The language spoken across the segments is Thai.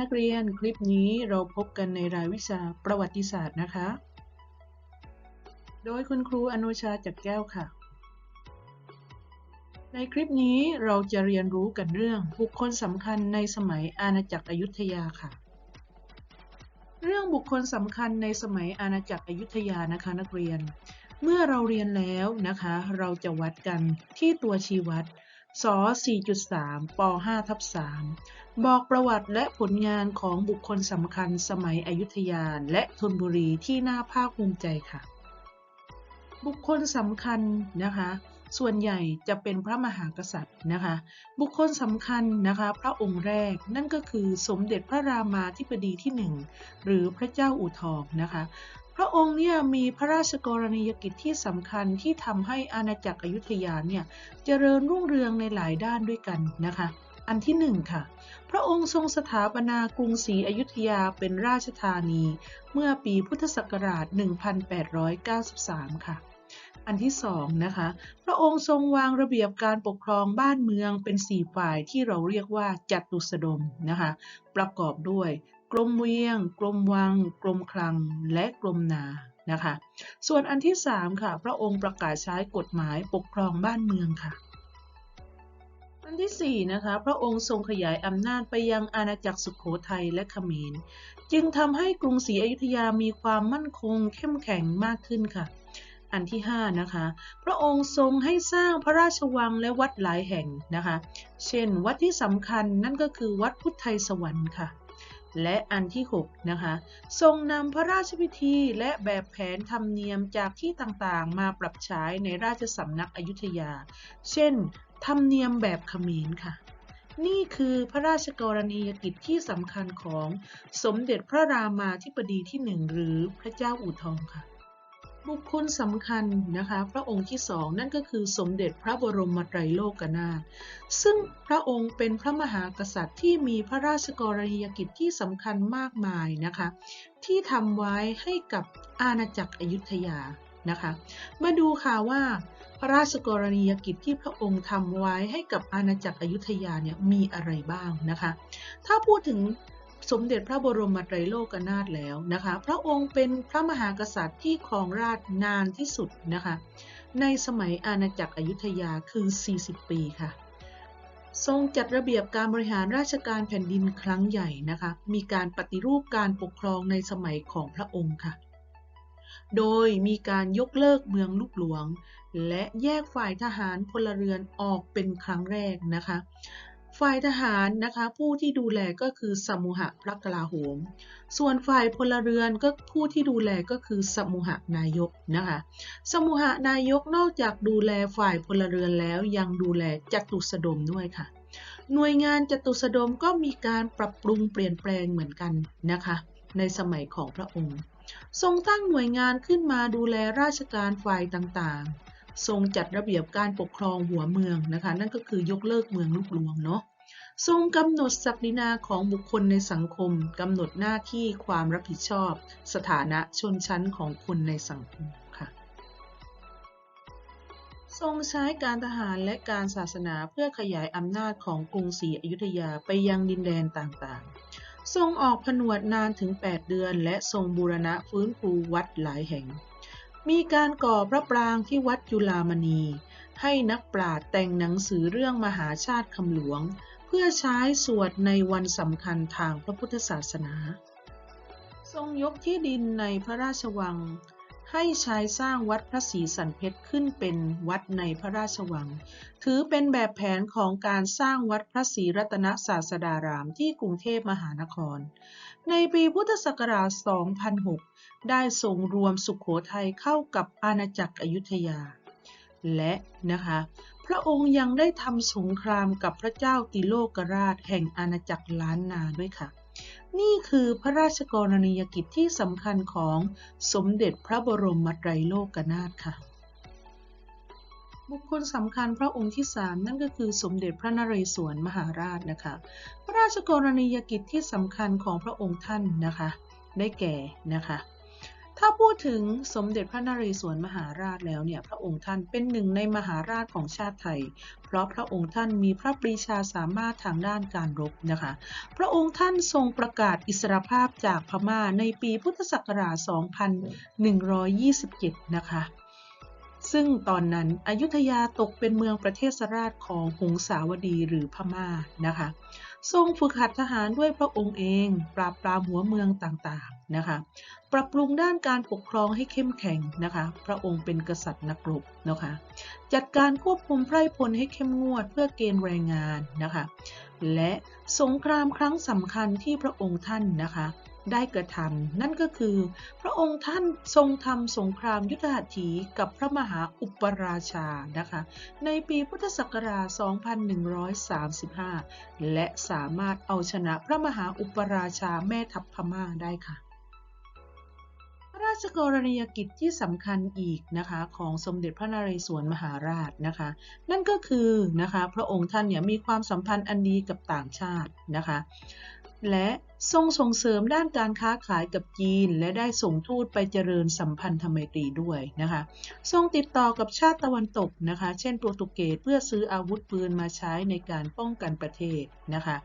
นักเรียนคลิปนี้เราพบกันในรายวิชาประวัติศาสตร์นะคะ โดยคุณครูอนุชาจักแก้วค่ะ ในคลิปนี้เราจะเรียนรู้กันเรื่องบุคคลสำคัญในสมัยอาณาจักรอยุธยาค่ะ เรื่องบุคคลสำคัญในสมัยอาณาจักรอยุธยานะคะนักเรียน เมื่อเราเรียนแล้วนะคะ เราจะวัดกันที่ตัวชี้วัด ส4.3 ป 5 ทับ 3 บอกประวัติและผลงานของบุคคลสำคัญสมัยอยุธยาและธนบุรีที่น่าภาคภูมิใจค่ะ บุคคลสำคัญนะคะ ส่วนใหญ่จะเป็นพระมหากษัตริย์นะคะ บุคคลสำคัญนะคะ พระองค์แรกนั่นก็คือสมเด็จพระรามาธิบดีที่หนึ่งหรือพระเจ้าอู่ทองนะคะ พระองค์เนี่ยมีพระราชกรณียกิจที่สำคัญที่ทำให้อาณาจักรอยุธยาเนี่ยเจริญรุ่งเรืองในหลายด้านด้วยกันนะคะ อันที่หนึ่งค่ะ พระองค์ทรงสถาปนากรุงศรีอยุธยาเป็นราชธานี เมื่อปีพุทธศักราช 1893 ค่ะอันที่สองนะคะ พระองค์ทรงวางระเบียบการปกครองบ้านเมืองเป็นสี่ฝ่ายที่เราเรียกว่าจัตุสดมนะคะ ประกอบด้วย กรมเวียง กรมวัง กรมคลัง และกรมนา นะคะ ส่วนอันที่ 3 ค่ะ พระองค์ประกาศใช้กฎหมายปกครองบ้านเมืองค่ะ อันที่4นะคะ พระองค์ทรงขยายอำนาจไปยังอาณาจักรสุขโขทัยและเขมร จึงทำให้กรุงศรีอยุธยามีความมั่นคงเข้มแข็งมากขึ้นค่ะอันที่5นะคะพระองค์ทรงให้สร้างพระราชวังและวัดหลายแห่งนะคะ เช่นวัดที่สำคัญนั่นก็คือวัดพุทธไทยสวรรค์ค่ะ และอันที่ 6 นะคะ ทรงนำพระราชพิธีและแบบแผนธรรมเนียมจากที่ต่างๆ มาปรับใช้ในราชสำนักอยุธยา เช่น ธรรมเนียมแบบเขมรค่ะ นี่คือพระราชกรณียกิจที่สำคัญของสมเด็จพระรามาธิบดีที่หนึ่งหรือพระเจ้าอู่ทองค่ะ บุคคลสำคัญนะคะพระองค์ที่สองนั่นก็คือสมเด็จพระบรมไตรโลกนาถซึ่งพระองค์เป็นพระมหากษัตริย์ที่มีพระราชกรณียกิจที่สำคัญมากมายนะคะที่ทำไว้ให้กับอาณาจักรอยุธยานะคะมาดูค่ะว่าพระราชกรณียกิจที่พระองค์ทำไว้ให้กับอาณาจักรอยุธยาเนี่ยมีอะไรบ้างนะคะถ้าพูดถึง สมเด็จพระบรมไตรโลกนาถแล้วนะคะ พระองค์เป็นพระมหากษัตริย์ที่ครองราชนานที่สุดนะคะ ในสมัยอาณาจักรอยุธยาคือ 40 ปีค่ะ ทรงจัดระเบียบการบริหารราชการแผ่นดินครั้งใหญ่นะคะ มีการปฏิรูปการปกครองในสมัยของพระองค์ค่ะ โดยมีการยกเลิกเมืองลูกหลวง และแยกฝ่ายทหารพลเรือนออกเป็นครั้งแรกนะคะ ฝ่ายทหารนะคะผู้ที่ดูแลก็คือสมุหะพระกลาโหม ส่วนฝ่ายพลเรือนก็ผู้ที่ดูแลก็คือสมุหะนายกนะคะสมุหะนายกนอกจากดูแลฝ่ายพลเรือนแล้วยังดูแลจัตุสดมด้วยค่ะ หน่วยงานจัตุสดมก็มีการปรับปรุงเปลี่ยนแปลงเหมือนกันนะคะในสมัยของพระองค์ ทรงตั้งหน่วยงานขึ้นมาดูแลราชการฝ่ายต่างๆ ทรงจัดระเบียบการปกครองหัวเมืองนะคะ นั่นก็คือยกเลิกเมืองลูกหลวงเนาะทรงกำหนดศักดินาของบุคคลในสังคมกำหนดหน้าที่ความรับผิดชอบ สถานะชนชั้นของคนในสังคมค่ะ ทรงใช้การทหารและการศาสนาเพื่อขยายอำนาจของกรุงศรีอยุธยาไปยังดินแดนต่างๆ ทรงออกผนวดนานถึง 8 เดือน และทรงบูรณะฟื้นฟูวัดหลายแห่ง มีการก่อพระปรางที่วัดจุลามณี ให้นักปราชญ์แต่งหนังสือเรื่องมหาชาติคำหลวง เพื่อใช้สวดในวันสำคัญทางพระพุทธศาสนา ทรงยกที่ดินในพระราชวัง ให้ใช้สร้างวัดพระศรีสันเพชรขึ้นเป็นวัดในพระราชวัง ถือเป็นแบบแผนของการสร้างวัดพระศรีรัตนศาสดารามที่กรุงเทพมหานคร ในปีพุทธศักราช 2006 ได้ส่งรวมสุขโขทัยเข้ากับอาณาจักรอยุธยา และนะคะพระองค์ยังได้ทำสงครามกับพระเจ้าติโลกราชแห่งอาณาจักรล้านนาด้วยค่ะ นี่คือพระราชกรณียกิจที่สำคัญของสมเด็จพระบรมไตรโลกนาถค่ะ บุคคลสำคัญพระองค์ที่สามนั่นก็คือสมเด็จพระนเรศวรมหาราชนะคะ พระราชกรณียกิจที่สำคัญของพระองค์ท่านนะคะ ได้แก่นะคะ ถ้าพูดถึงสมเด็จพระนเรศวรมหาราชแล้วเนี่ย พระองค์ท่านเป็นหนึ่งในมหาราชของชาติไทย เพราะพระองค์ท่านมีพระปรีชาสามารถทางด้านการรบนะคะ พระองค์ท่านทรงประกาศอิสรภาพจากพม่าในปีพุทธศักราช 2127 นะคะ ซึ่งตอนนั้นอยุธยาตกเป็นเมืองประเทศราชของหงสาวดีหรือพม่านะคะ ทรงฝึกหัดทหารด้วยพระองค์เอง ปราบปรามหัวเมืองต่างๆนะคะ ปรับปรุงด้านการปกครองให้เข้มแข็งนะคะ พระองค์เป็นกษัตริย์นักรบนะคะ จัดการควบคุมไพร่พลให้เข้มงวดเพื่อเกณฑ์แรงงานนะคะ และสงครามครั้งสำคัญที่พระองค์ท่านนะคะ ได้กระทำนั่นก็คือ พระองค์ท่านทรงทำสงครามยุทธหัตถีกับพระมหาอุปราชานะคะ ในปีพุทธศักราช 2135 และสามารถเอาชนะพระมหาอุปราชาแม่ทัพพม่าได้ค่ะพระราชกรณียกิจที่สำคัญอีกนะคะของสมเด็จพระนเรศวรมหาราชนะคะ นั่นก็คือนะคะพระองค์ท่านเนี่ยมีความสัมพันธ์อันดีกับต่างชาตินะคะ และทรงส่งเสริมด้านการค้าขายกับจีน และได้ส่งทูตไปเจริญสัมพันธไมตรีด้วยนะคะ ทรงติดต่อกับชาติตะวันตกนะคะ เช่นโปรตุเกสเพื่อซื้ออาวุธปืนมาใช้ในการป้องกันประเทศนะคะ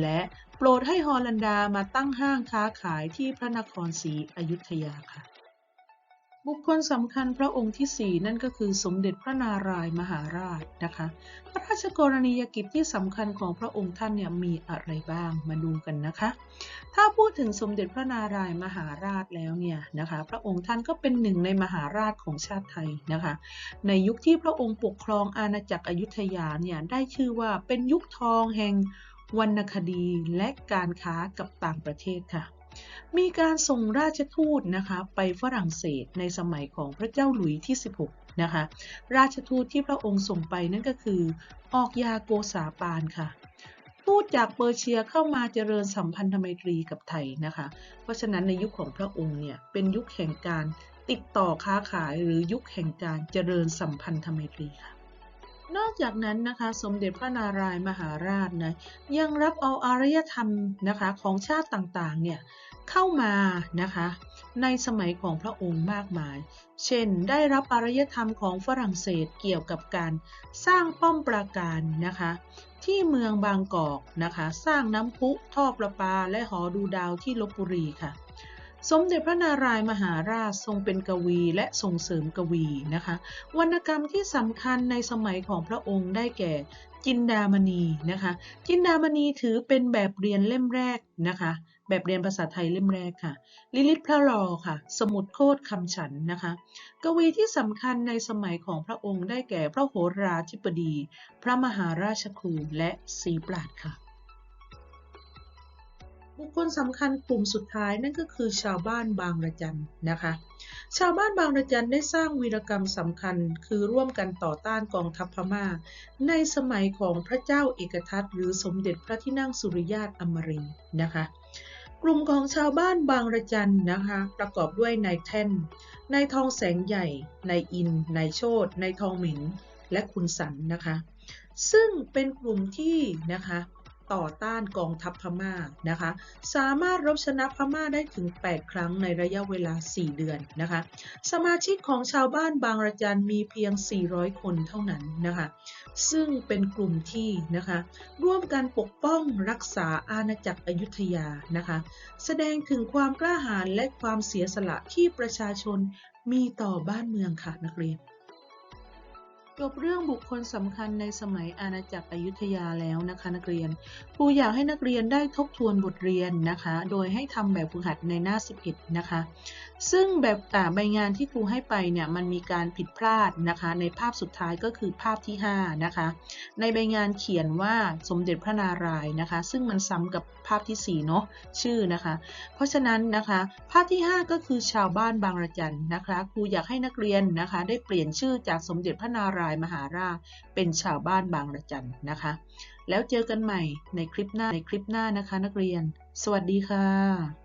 และโปรดให้ฮอลันดามาตั้งห้างค้าขายที่พระนครศรีอยุธยาค่ะ บุคคลสำคัญพระองค์ที่ 4 นั่นก็คือสมเด็จพระนารายมหาราชนะคะ พระราชกรณียกิจที่สำคัญของพระองค์ท่านเนี่ยมีอะไรบ้างมาดูกันนะคะ ถ้าพูดถึงสมเด็จพระนารายมหาราชแล้วเนี่ยนะคะ พระองค์ท่านก็เป็นหนึ่งในมหาราชของชาติไทยนะคะ ในยุคที่พระองค์ปกครองอาณาจักรอยุธยาเนี่ยได้ชื่อว่าเป็นยุคทองแห่งวรรณคดีและการค้ากับต่างประเทศค่ะ มีการส่งราชทูตนะคะไปฝรั่งเศสในสมัยของพระเจ้าหลุยที่ 16 นะคะ ราชทูตที่พระองค์ส่งไปนั่นก็คือ ออกยาโกษาปานค่ะ ทูตจากเปอร์เซียเข้ามาเจริญสัมพันธไมตรีกับไทยนะคะ เพราะฉะนั้นในยุคของพระองค์เนี่ยเป็นยุคแห่งการติดต่อค้าขายหรือยุคแห่งการเจริญสัมพันธไมตรีค่ะ นอกจากนั้นนะคะสมเด็จพระนารายมหาราชนะยังรับเอาอารยธรรมนะคะของชาติต่างๆเนี่ยเข้ามานะคะในสมัยของพระองค์มากมาย เช่น ได้รับอารยธรรมของฝรั่งเศสเกี่ยวกับการสร้างป้อมปราการนะคะที่เมืองบางกอกนะคะสร้างน้ำพุท่อประปาและหอดูดาวที่ลบบุรีค่ะ สมเด็จพระนารายมหาราชทรงเป็นกวีและส่งเสริมกวีนะคะ วรรณกรรมที่สำคัญในสมัยของพระองค์ได้แก่จินดามณีนะคะ จินดามณีถือเป็นแบบเรียนเล่มแรกนะคะ แบบเรียนภาษาไทยเล่มแรกค่ะ ลิลิตพระรอค่ะ สมุดโคตรคำฉันนะคะ กวีที่สำคัญในสมัยของพระองค์ได้แก่พระโหราธิบดี พระมหาราชครูและสีปราดค่ะ บุคคลสำคัญกลุ่มสุดท้ายนั่นก็คือชาวบ้านบางระจันนะคะ ชาวบ้านบางระจันได้สร้างวีรกรรมสำคัญ คือร่วมกันต่อต้านกองทัพพม่า ในสมัยของพระเจ้าเอกทัตหรือสมเด็จพระที่นั่งสุริยาตอมรินนะคะ กลุ่มของชาวบ้านบางระจันนะคะประกอบด้วยนายแท่นนายทองแสงใหญ่นายอินนายโชตนายทองหมิงและคุณสันนะคะ ซึ่งเป็นกลุ่มที่นะคะ ต่อต้านกองทัพพม่านะคะ สามารถรบชนะพม่าได้ถึง 8 ครั้งในระยะเวลา 4 เดือนนะคะ สมาชิกของชาวบ้านบางระจันมีเพียง 400 คนเท่านั้นนะคะ ซึ่งเป็นกลุ่มที่นะคะ ร่วมกันปกป้องรักษาอาณาจักรอยุธยานะคะ แสดงถึงความกล้าหาญและความเสียสละที่ประชาชนมีต่อบ้านเมืองค่ะนักเรียน จบเรื่องบุคคลสำคัญในสมัยอาณาจักรอยุธยาแล้วนะคะนักเรียนครูอยากให้นักเรียนได้ทบทวนบทเรียนนะคะ โดยให้ทำแบบฝึกหัดในหน้า 11 นะคะ ซึ่งแบบอ่าใบงานที่ครูให้ไปเนี่ยมันมีการผิดพลาดนะคะ ในภาพสุดท้ายก็คือภาพที่ 5 นะคะ ในใบงานเขียนว่าสมเด็จพระนารายณ์นะคะ ซึ่งมันซ้ำกับภาพที่4เนาะชื่อนะคะ เพราะฉะนั้นนะคะภาพที่ 5 ก็คือชาวบ้านบางระจันนะคะครูอยากให้นักเรียนนะคะ ได้เปลี่ยนชื่อจากสมเด็จพระนารายายมหาราช เป็นชาวบ้านบางระจันนะคะ แล้วเจอกันใหม่ในคลิปหน้าในคลิปหน้านะคะ นักเรียน สวัสดีค่ะ